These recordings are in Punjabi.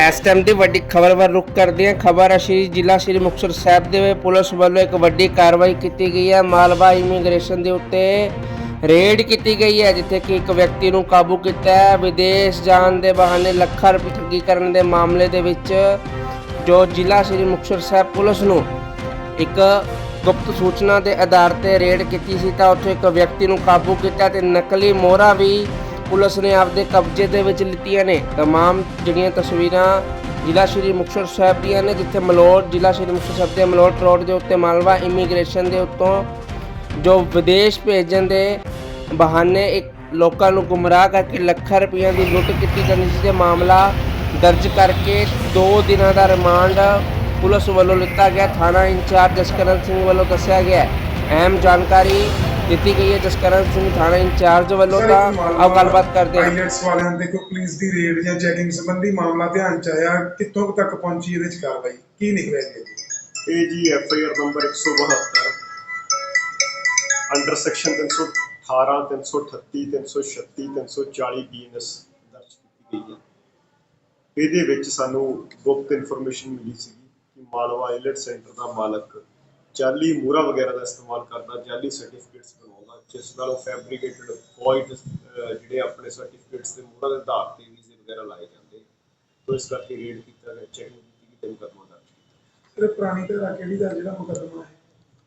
ਇਸ ਟਾਈਮ ਦੀ ਵੱਡੀ ਖਬਰ ਵੱਲ ਰੁਕ ਕਰਦੇ ਹਾਂ। ਖਬਰ ਹੈ ਜ਼ਿਲ੍ਹਾ ਸ਼੍ਰੀ ਮੁਕਤਸਰ ਸਾਹਿਬ ਦੇ ਵਿੱਚ ਪੁਲਿਸ ਵੱਲੋਂ ਇੱਕ ਵੱਡੀ ਕਾਰਵਾਈ ਕੀਤੀ ਗਈ ਹੈ। ਮਾਲਵਾ ਇਮੀਗ੍ਰੇਸ਼ਨ ਦੇ ਉੱਤੇ ਰੇਡ ਕੀਤੀ ਗਈ ਹੈ, ਜਿੱਥੇ ਕਿ ਇੱਕ ਵਿਅਕਤੀ ਨੂੰ ਕਾਬੂ ਕੀਤਾ ਹੈ। ਵਿਦੇਸ਼ ਜਾਣ ਦੇ ਬਹਾਨੇ ਲੱਖਾਂ ਰੁਪਏ ਠੱਗੀ ਕਰਨ ਦੇ ਮਾਮਲੇ ਦੇ ਵਿੱਚ ਜੋ ਜ਼ਿਲ੍ਹਾ ਸ਼੍ਰੀ ਮੁਕਤਸਰ ਸਾਹਿਬ ਪੁਲਿਸ ਨੂੰ ਇੱਕ ਗੁਪਤ ਸੂਚਨਾ ਦੇ ਆਧਾਰ ਤੇ ਰੇਡ ਕੀਤੀ ਸੀ, ਤਾਂ ਉੱਥੇ ਇੱਕ ਵਿਅਕਤੀ ਨੂੰ ਕਾਬੂ ਕੀਤਾ ਤੇ ਨਕਲੀ ਮੋਹਰਾ ਵੀ ਪੁਲਿਸ ਨੇ ਆਪਦੇ ਕਬਜ਼ੇ ਦੇ ਵਿੱਚ ਲਿੱਤੀਆਂ ਨੇ तमाम ਜਿਹੜੀਆਂ ਤਸਵੀਰਾਂ ਜ਼ਿਲ੍ਹਾ ਸ਼੍ਰੀ ਮੁਕਤਸਰ ਸਾਹਿਬ ਦੀਆਂ ਨੇ ਜਿੱਥੇ ਮਲੋਟ ਜ਼ਿਲ੍ਹਾ ਸ਼੍ਰੀ ਮੁਕਤਸਰ ਸਾਹਿਬ ਦੇ ਮਲੋਟ ਰੋਡ ਦੇ ਉੱਤੇ ਮਾਲਵਾ ਇਮੀਗ੍ਰੇਸ਼ਨ ਦੇ ਉੱਤੋਂ ਜੋ ਵਿਦੇਸ਼ ਭੇਜਣ ਦੇ ਬਹਾਨੇ ਇੱਕ ਲੋਕਾਂ ਨੂੰ ਗੁੰਮਰਾਹ ਕਰਕੇ ਲੱਖਾਂ ਰੁਪਈਆਂ ਦੀ ਲੁੱਟ ਕੀਤੀ ਜਾਂਦੀ ਸੀ ਤੇ ਮਾਮਲਾ ਦਰਜ ਕਰਕੇ 2 ਦਿਨਾਂ ਦਾ ਰਿਮਾਂਡ ਪੁਲਿਸ ਵੱਲੋਂ ਲਿੱਤਾ ਗਿਆ ਥਾਣਾ ਇੰਚਾਰਜ ਜਸਕਰਨ ਸਿੰਘ ਵੱਲੋਂ ਦੱਸਿਆ ਗਿਆ ਹੈ। ਅਹਿਮ ਜਾਣਕਾਰੀ ਦਿੱਤੀ ਗਈ ਹੈ ਜਸਕਰਨ ਸਿੰਘ ਥਾਣਾ ਇੰਚਾਰਜ ਵੱਲੋਂ ਤਾਂ ਆਓ ਗੱਲਬਾਤ ਕਰਦੇ ਹਾਂ। ਪਾਇਲਟਸ ਵਾਲਿਆਂ ਦੇ ਕੋਈ ਪੁਲਿਸ ਦੀ ਰੇਡ ਜਾਂ ਚੈਕਿੰਗ ਸੰਬੰਧੀ ਮਾਮਲਾ ਧਿਆਨ ਚ ਆਇਆ। ਕਿੱਥੋਂ ਕੁ ਤੱਕ ਪਹੁੰਚੀ ਇਹਦੇ ਚ ਕਾਰਵਾਈ? ਕੀ ਨਿਕਲਿਆ ਜੀ ਇਹ ਜੀ F I R number 172 under section 318 338 336 340 BNS ਦਰਜ ਕੀਤੀ ਗਈ ਹੈ। ਇਹਦੇ ਵਿੱਚ ਸਾਨੂੰ ਗੁਪਤ ਇਨਫੋਰਮੇਸ਼ਨ ਮਿਲੀ ਸੀ ਕਿ ਮਾਲਵਾ ਆਈਲੈਟ ਸੈਂਟਰ ਦਾ ਮਾਲਕ ਜਾਲੀ ਮੂਰਾ ਵਗੈਰਾ ਦਾ ਇਸਤੇਮਾਲ ਕਰਦਾ ਜਾਲੀ ਸਰਟੀਫਿਕੇਟਸ ਬਣਾਉਂਦਾ ਜਿਸ ਨਾਲ ਉਹ ਫੈਬਰੀਕੇਟਡ ਵੋਇਡ ਜਿਹੜੇ ਆਪਣੇ ਸਰਟੀਫਿਕੇਟਸ ਦੇ ਮੂਰਾ ਦੇ ਆਧਾਰ ਤੇ ਵੀਜ਼ੇ ਵਗੈਰਾ ਲਾਏ ਜਾਂਦੇ। ਤੋਂ ਇਸ ਕਰਕੇ ਰੇਡ ਕੀਤਾ ਗਿਆ ਚੈਕਿੰਗ ਕੀਤੀ ਗਈ ਤੇ ਮੁਕੱਦਮਾ ਦਰਜ ਕੀਤਾ। ਸਿਰ ਪੁਰਾਣੀ ਧਾਰਾ ਕਿਹੜੀ ਦਾ ਜਿਹੜਾ ਮੁਕੱਦਮਾ ਹੈ?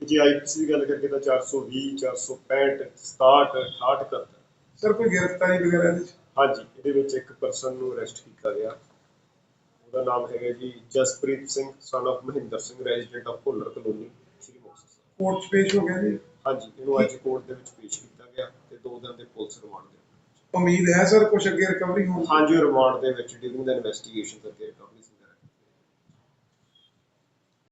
ਜੇ ਆਈਪੀਸੀ ਦੀ ਗੱਲ ਕਰੀਏ ਤਾਂ 420 465 67 68 71 ਸਰ ਕੋਈ ਗ੍ਰਿਫਤਾਰੀ ਵਗੈਰਾ ਇਹਦੇ ਚ ਹਾਂਜੀ ਇਹਦੇ ਵਿੱਚ ਇੱਕ ਪਰਸਨ ਨੂੰ ਅਰੈਸਟ ਕੀਤਾ ਗਿਆ। ਉਹਦਾ ਨਾਮ ਹੈਗਾ ਜੀ Jaspreet Singh son of Mahinder Singh resident of Bhullar colony court ਚ ਪੇਸ਼ ਹੋ ਗਿਆ ਜੀ ਹਾਂਜੀ ਇਹਨੂੰ ਅੱਜ ਕੋਰਟ ਦੇ ਵਿੱਚ ਪੇਸ਼ ਕੀਤਾ ਗਿਆ ਤੇ ਦੋ ਦਿਨ ਦੇ ਪੁਲਿਸ ਰਿਮਾਂਡ ਦੇ ਉਮੀਦ ਹੈ ਸਰ ਕੁਝ ਅੱਗੇ ਰਿਕਵਰੀ ਹੋਣ? ਹਾਂਜੀ ਰਿਮਾਂਡ ਦੇ ਵਿੱਚ ਡਿਊਰਿੰਗ ਦਾ ਇਨਵੈਸਟੀਗੇਸ਼ਨ ਸੀ